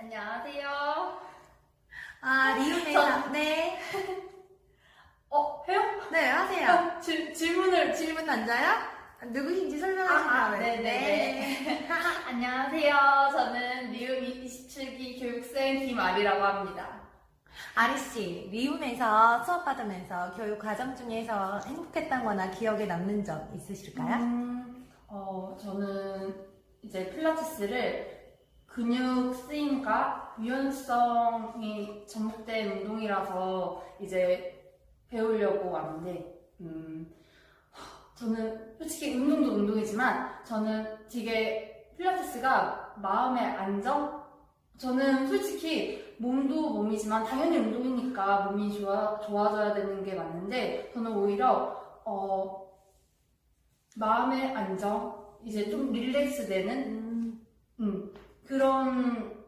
안녕하세요. 아, 리우메이사. 네. 어, 해요? 네, 하세요. 질, 질문을, 질, 질문 던져요? 누구신지 설명하신 아. 네네 네. 안녕하세요. 저는 리움 27기 교육생 김아리라고 합니다. 아리씨, 리움에서 수업받으면서 교육 과정 중에서 행복했던 거나 기억에 남는 점 있으실까요? 음, 어, 저는 이제 필라테스를 근육 쓰임과 유연성이 접목된 운동이라서 이제 배우려고 왔는데, 음, 저는 솔직히 운동도 운동이지만 저는 되게 필라테스가 마음의 안정? 저는 솔직히 몸도 몸이지만 당연히 운동이니까 몸이 좋아, 좋아져야 되는 게 맞는데 저는 오히려 어, 마음의 안정, 이제 좀 릴렉스 되는? 음, 음, 그런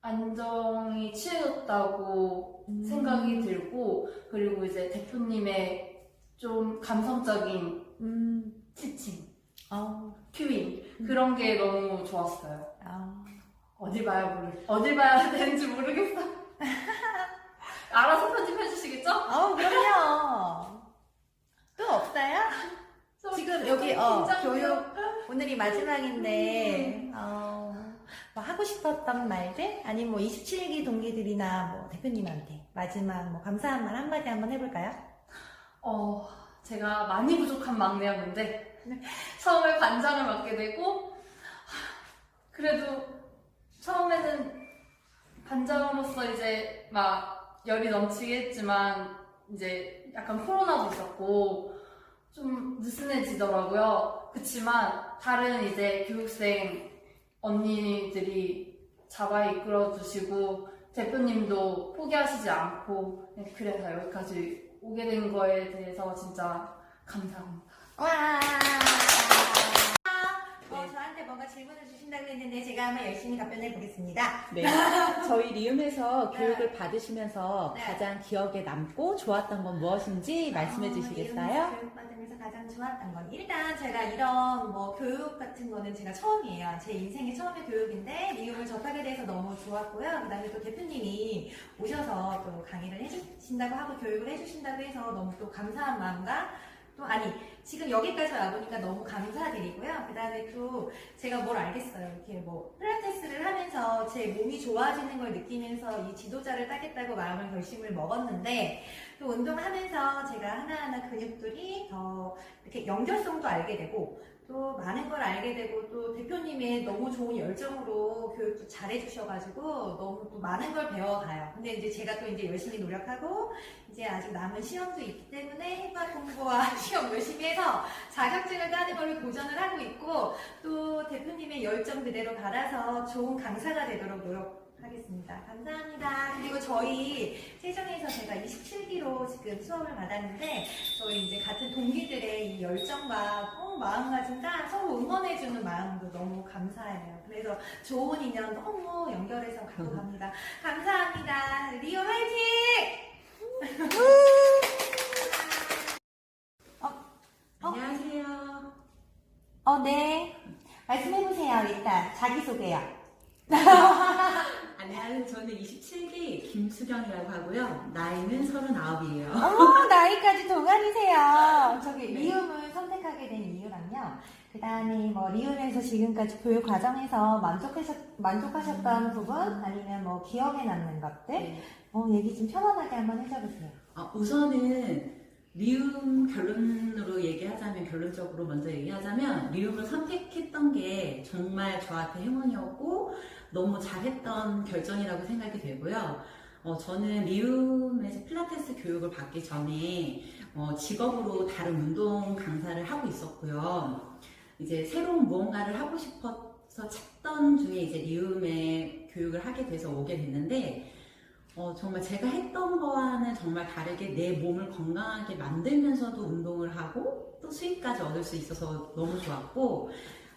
안정이 취해졌다고 음. 생각이 들고 그리고 이제 대표님의 좀 감성적인 음, 티칭, 어, 큐잉 음. 그런 게 너무 좋았어요. 어. 어디 봐야 모르, 어디 봐야 되는지 모르겠어. 알아서 편집해 주시겠죠? 어, 그럼요. 또 없어요? 저 지금 여기, 어, 긴장돼요. 오늘이 마지막인데, 어, 뭐 하고 싶었던 말들? 아니면 뭐 27기 동기들이나 뭐 대표님한테 마지막 뭐 감사한 말 한마디 한번 해볼까요? 어, 제가 많이 부족한 막내였는데, 네. 처음에 반장을 맡게 되고, 그래도 처음에는 반장으로서 이제 막 열이 넘치게 했지만, 이제 약간 코로나도 있었고, 좀 느슨해지더라고요. 그치만, 다른 이제 교육생 언니들이 잡아 이끌어 주시고, 대표님도 포기하시지 않고, 네, 그래서 여기까지 오게 된 거에 대해서 진짜 감사합니다. 와! 뭔가 질문을 주신다고 했는데 제가 한번 열심히 답변해 보겠습니다. 네. 저희 리움에서 네. 교육을 받으시면서 네. 가장 기억에 남고 좋았던 건 무엇인지 말씀해 어, 주시겠어요? 교육받으면서 가장 좋았던 건 일단 제가 이런 뭐 교육 같은 거는 제가 처음이에요. 제 인생의 처음의 교육인데 미국을 접하게 돼서 너무 좋았고요. 그다음에 또 대표님이 오셔서 또 강의를 해주신다고 하고 교육을 해주신다고 해서 너무 또 감사한 마음과 또 아니 지금 여기까지 와보니까 너무 감사드리고요. 그 다음에 또 제가 뭘 알겠어요. 이렇게 뭐 필라테스를 하면서 제 몸이 좋아지는 걸 느끼면서 이 지도자를 따겠다고 마음을 결심을 먹었는데 또 운동하면서 제가 하나하나 근육들이 더 이렇게 연결성도 알게 되고 또 많은 걸 알게 되고 또 대표님의 너무 좋은 열정으로 교육도 잘 해주셔가지고 너무 또 많은 걸 배워가요. 근데 이제 제가 또 이제 열심히 노력하고 이제 아직 남은 시험도 있기 때문에 해박 공부와 시험 열심히 해서 자격증을 따는 걸로 도전을 하고 있고 또 대표님의 열정 그대로 받아서 좋은 강사가 되도록 노력 하겠습니다. 감사합니다. 그리고 저희 세정에서 제가 27기로 지금 수업을 받았는데 저희 이제 같은 동기들의 이 열정과 어, 마음가짐과 서로 응원해주는 마음도 너무 감사해요. 그래서 좋은 인연 너무 연결해서 갖고 갑니다. 감사합니다. 리오 화이팅! 안녕하세요. 어, 네. 말씀해보세요, 일단. 자기소개요. 안녕하세요. 저는 27기 김수경이라고 하고요. 나이는 39이에요. 어, 나이까지 동안이세요. 저기, 네. 리움을 선택하게 된 이유랑요. 그 다음에 뭐, 리움에서 지금까지 교육 과정에서 만족하셨, 만족하셨던 부분? 아니면 뭐, 기억에 남는 것들? 네. 어, 얘기 좀 편안하게 한번 해줘보세요. 어, 우선은 리움 결론으로 얘기하자면 결론적으로 먼저 얘기하자면 리움을 선택했던 게 정말 저한테 행운이었고 너무 잘했던 결정이라고 생각이 되고요. 어, 저는 리움에서 필라테스 교육을 받기 전에 어, 직업으로 다른 운동 강사를 하고 있었고요. 이제 새로운 무언가를 하고 싶어서 찾던 중에 이제 리움에 교육을 하게 돼서 오게 됐는데 어, 정말 제가 했던 거와는 정말 다르게 내 몸을 건강하게 만들면서도 운동을 하고 또 수익까지 얻을 수 있어서 너무 좋았고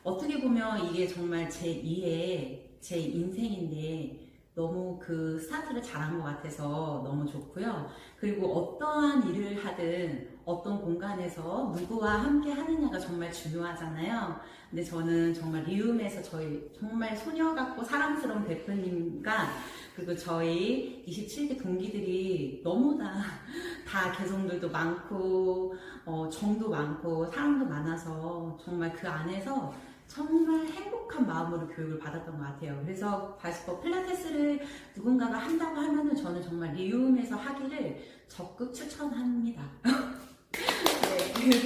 어떻게 보면 이게 정말 제 2의 제 인생인데 너무 그 스타트를 잘한 것 같아서 너무 좋고요. 그리고 어떠한 일을 하든 어떤 공간에서 누구와 함께 하느냐가 정말 중요하잖아요. 근데 저는 정말 리움에서 저희 정말 소녀 같고 사랑스러운 대표님과 그리고 저희 27기 동기들이 너무 다, 다 개성들도 많고, 어, 정도 많고, 사랑도 많아서 정말 그 안에서 정말 행복한 마음으로 교육을 받았던 것 같아요. 그래서 바스퍼 필라테스를 누군가가 한다고 하면은 저는 정말 리움에서 하기를 적극 추천합니다. 네.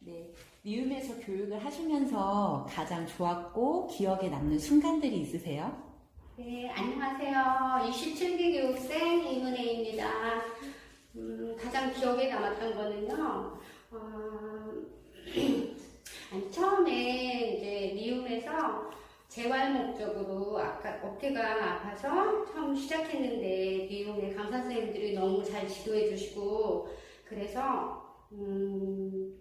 네. 리움에서 교육을 하시면서 가장 좋았고 기억에 남는 순간들이 있으세요? 네, 안녕하세요. 27기 교육생 이문혜입니다. 음, 가장 기억에 남았던 거는요, 어, 처음에 이제 미움에서 재활 목적으로 아까 어깨가 아파서 처음 시작했는데 미움의 강사 선생님들이 너무 잘 지도해 주시고 그래서 음,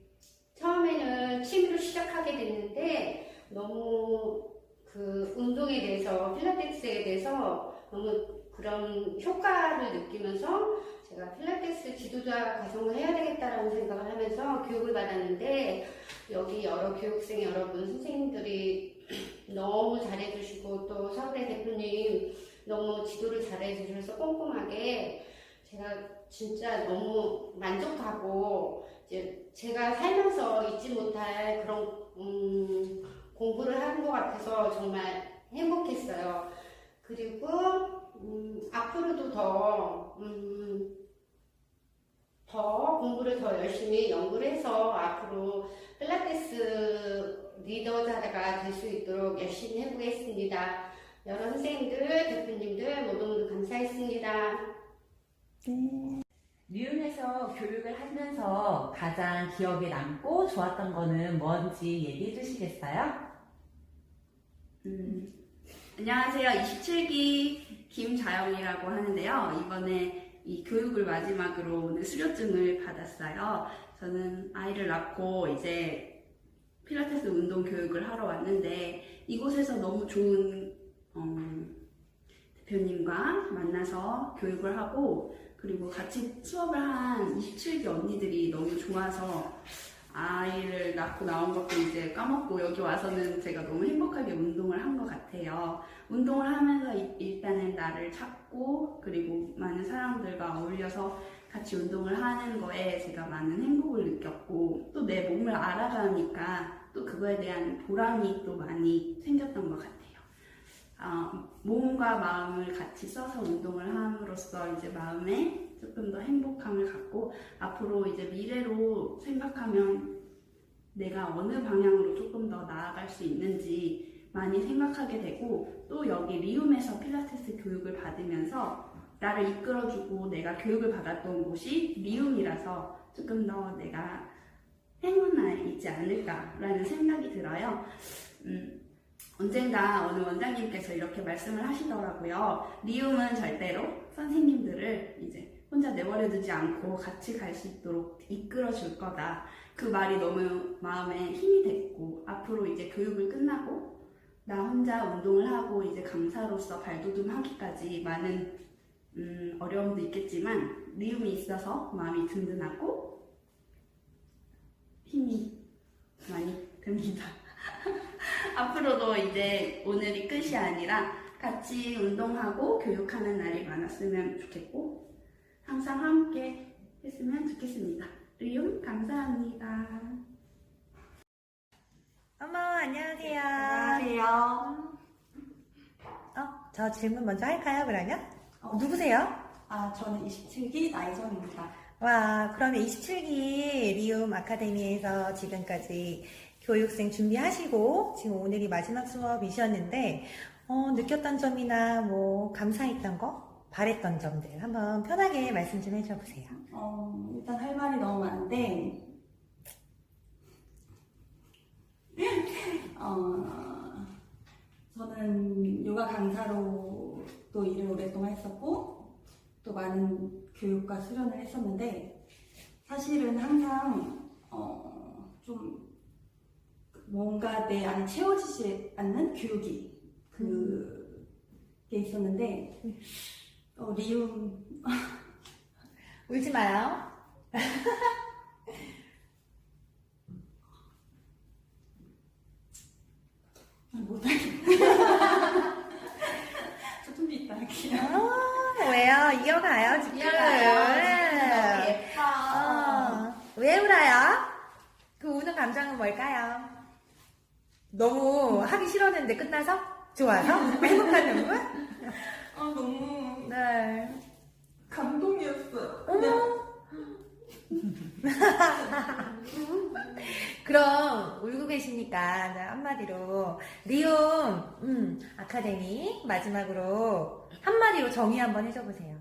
처음에는 취미로 시작하게 됐는데 너무 그 운동에 대해서 필라테스에 대해서 너무 그런 효과를 느끼면서 제가 필라테스 지도자 과정을 해야 되겠다라는 생각을 하면서 교육을 받았는데 여기 여러 교육생 여러분 선생님들이 너무 잘해주시고 또 서울의 대표님 너무 지도를 잘해주셔서 꼼꼼하게 제가 진짜 너무 만족하고 이제 제가 살면서 잊지 못할 그런 음, 공부를 하는 것 같아서 정말 행복했어요. 그리고 음, 앞으로도 더, 음, 더 공부를 더 열심히 연구를 해서 앞으로 필라테스 리더자가 될 수 있도록 열심히 해보겠습니다. 여러 선생님들, 대표님들 모두 모두 감사했습니다. 리움에서 교육을 하면서 가장 기억에 남고 좋았던 거는 뭔지 얘기해 주시겠어요? 음, 안녕하세요. 27기 김자영이라고 하는데요. 이번에 이 교육을 마지막으로 오늘 수료증을 받았어요. 저는 아이를 낳고 이제 필라테스 운동 교육을 하러 왔는데 이곳에서 너무 좋은 어, 대표님과 만나서 교육을 하고 그리고 같이 수업을 한 27기 언니들이 너무 좋아서 아이를 낳고 나온 것도 이제 까먹고 여기 와서는 제가 너무 행복하게 운동을 한 것 같아요. 운동을 하면서 이- 일단은 나를 찾고 그리고 많은 사람들과 어울려서 같이 운동을 하는 거에 제가 많은 행복을 느꼈고 또 내 몸을 알아가니까 또 그거에 대한 보람이 또 많이 생겼던 것 같아요. 아, 몸과 마음을 같이 써서 운동을 함으로써 이제 마음에 조금 더 행복함을 갖고 앞으로 이제 미래로 생각하면 내가 어느 방향으로 조금 더 나아갈 수 있는지 많이 생각하게 되고 또 여기 리움에서 필라테스 교육을 받으면서 나를 이끌어주고 내가 교육을 받았던 곳이 리움이라서 조금 더 내가 행운이 있지 않을까라는 생각이 들어요. 음, 언젠가 어느 원장님께서 이렇게 말씀을 하시더라고요. 리움은 절대로 선생님들을 이제 혼자 내버려 두지 않고 같이 갈 수 있도록 이끌어 줄 거다. 그 말이 너무 마음에 힘이 됐고, 앞으로 이제 교육을 끝나고, 나 혼자 운동을 하고, 이제 강사로서 발돋움 하기까지 많은, 음, 어려움도 있겠지만, 리움이 있어서 마음이 든든하고, 힘이 많이 듭니다. 앞으로도 이제 오늘이 끝이 아니라 같이 운동하고 교육하는 날이 많았으면 좋겠고 항상 함께 했으면 좋겠습니다. 리움 감사합니다. 어머, 안녕하세요. 안녕하세요. 어, 저 질문 먼저 할까요, 그러면? 어. 누구세요? 아, 저는 27기 나이정입니다. 와, 그러면 27기 리움 아카데미에서 지금까지 교육생 준비하시고 지금 오늘이 마지막 수업이셨는데 어, 느꼈던 점이나 뭐 감사했던 거, 바랬던 점들 한번 편하게 말씀 좀 해줘 보세요. 어, 일단 할 말이 너무 많은데, 어, 저는 요가 강사로 또 일을 오랫동안 했었고, 또 많은 교육과 수련을 했었는데, 사실은 항상, 어, 좀, 뭔가 내 안에 채워지지 않는 교육이 그게 있었는데 어, 리움 울지 마요. 아, 못하겠네. 조금 이따 할게요. 어, 왜요? 이어가요, 지금. 너무 예뻐. 어, 왜 울어요? 그 우는 감정은 뭘까요? 너무 하기 싫었는데 끝나서? 좋아서? 행복한 눈물? 아 너무 네. 감동이었어요. 어머. 그럼 울고 계시니까 나 한마디로 리움 음, 아카데미 마지막으로 한마디로 정의 한번 해줘 보세요.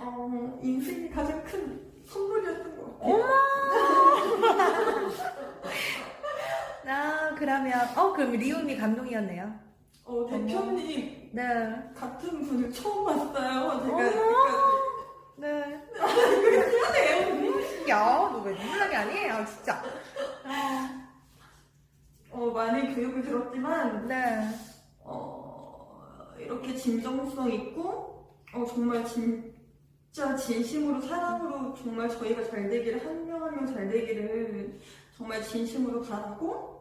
어, 인생의 가장 큰 선물이었던 것 같아요. 어머. 아 그러면 어 그럼 리움이 감동이었네요. 어, 대표님 네. 같은 분을 처음 봤어요. 제가. 여기까지. 네. 미안해요. 야, 너왜 눈물나게 아니에요, 진짜. 어, 많은 교육을 들었지만 네. 어, 이렇게 진정성 있고 어, 정말 진짜 진심으로 사랑으로 정말 저희가 잘 되기를 한 명 한 명 잘 되기를 정말 진심으로 바라고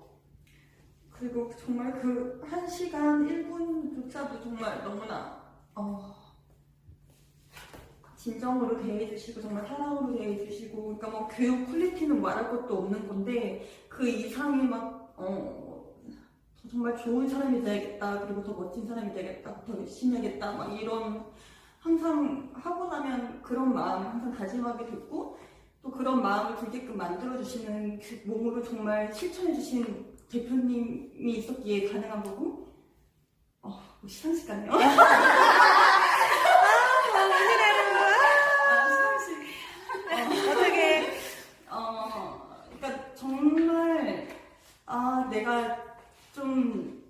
그리고 정말 그한 시간 1분조차도 정말 너무나 어, 진정으로 대해주시고 정말 사랑으로 대해주시고 그러니까 뭐 교육 퀄리티는 말할 것도 없는 건데 그 이상이 막 어, 더 정말 좋은 사람이 돼야겠다 그리고 더 멋진 사람이 되겠다 더 열심히 하겠다 막 이런 항상 하고 나면 그런 마음 항상 다짐하게 됐고 또 그런 마음을 들게끔 만들어주시는 그 몸으로 정말 실천해주신 대표님이 있었기에 가능한 거고? 어, 뭐 시상식 같네요? 아, 시상식 어떻게, 어, 그러니까 정말 아 내가 좀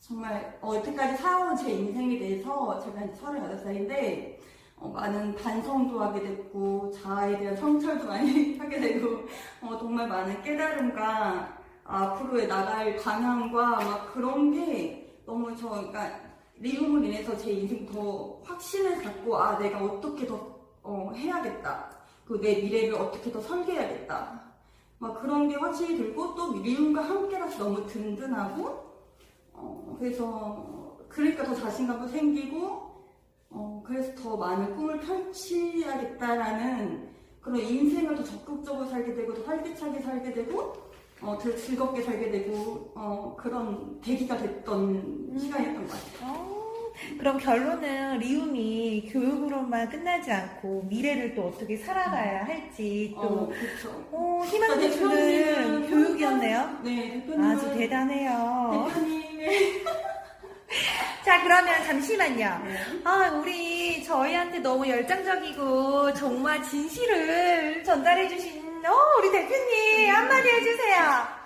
정말 어, 여태까지 살아온 제 인생에 대해서 제가 이제 38살인데 어, 많은 반성도 하게 됐고 자아에 대한 성찰도 많이 하게 되고 어, 정말 많은 깨달음과 앞으로의 나갈 방향과 막 그런 게 너무 저 그러니까 리움으로 인해서 제 인생 더 확신을 갖고 아 내가 어떻게 더 어, 해야겠다 그 내 미래를 어떻게 더 설계해야겠다. 막 그런 게 확실히 들고 또 리움과 함께라서 너무 든든하고 어, 그래서 그러니까 더 자신감도 생기고 어, 그래서 더 많은 꿈을 펼쳐야겠다라는 그런 인생을 더 적극적으로 살게 되고 더 활기차게 살게 되고 어, 더 즐겁게 살게 되고 어, 그런 계기가 됐던 시간이었던 것 같아요. 어, 그럼 결론은 리움이 교육으로만 끝나지 않고 미래를 또 어떻게 살아가야 할지 어, 또, 그렇죠. 어, 희망을 그러니까 주는 대표님은 교육이었네요. 네, 대표님은 아주 대단해요. 대표님의 자, 그러면 잠시만요. 네. 아, 우리 저희한테 너무 열정적이고 정말 진실을 전달해주신 어, 우리 대표님 한마디 해주세요.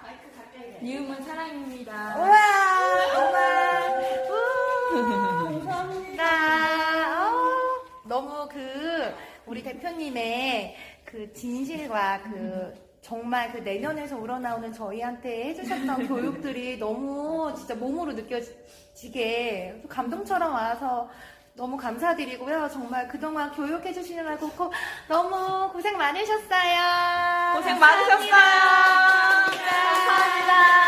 마이크 가까이. 미움은 사랑입니다. 우와, 정말. 우, 감사합니다. 어, 너무 그, 우리 대표님의 그 진실과 그, 정말 그 내년에서 우러나오는 저희한테 해주셨던 교육들이 너무 진짜 몸으로 느껴지게 감동처럼 와서 너무 감사드리고요. 정말 그동안 교육해 주시느라고 너무 고생 많으셨어요. 고생 감사합니다. 많으셨어요. 감사합니다. 감사합니다.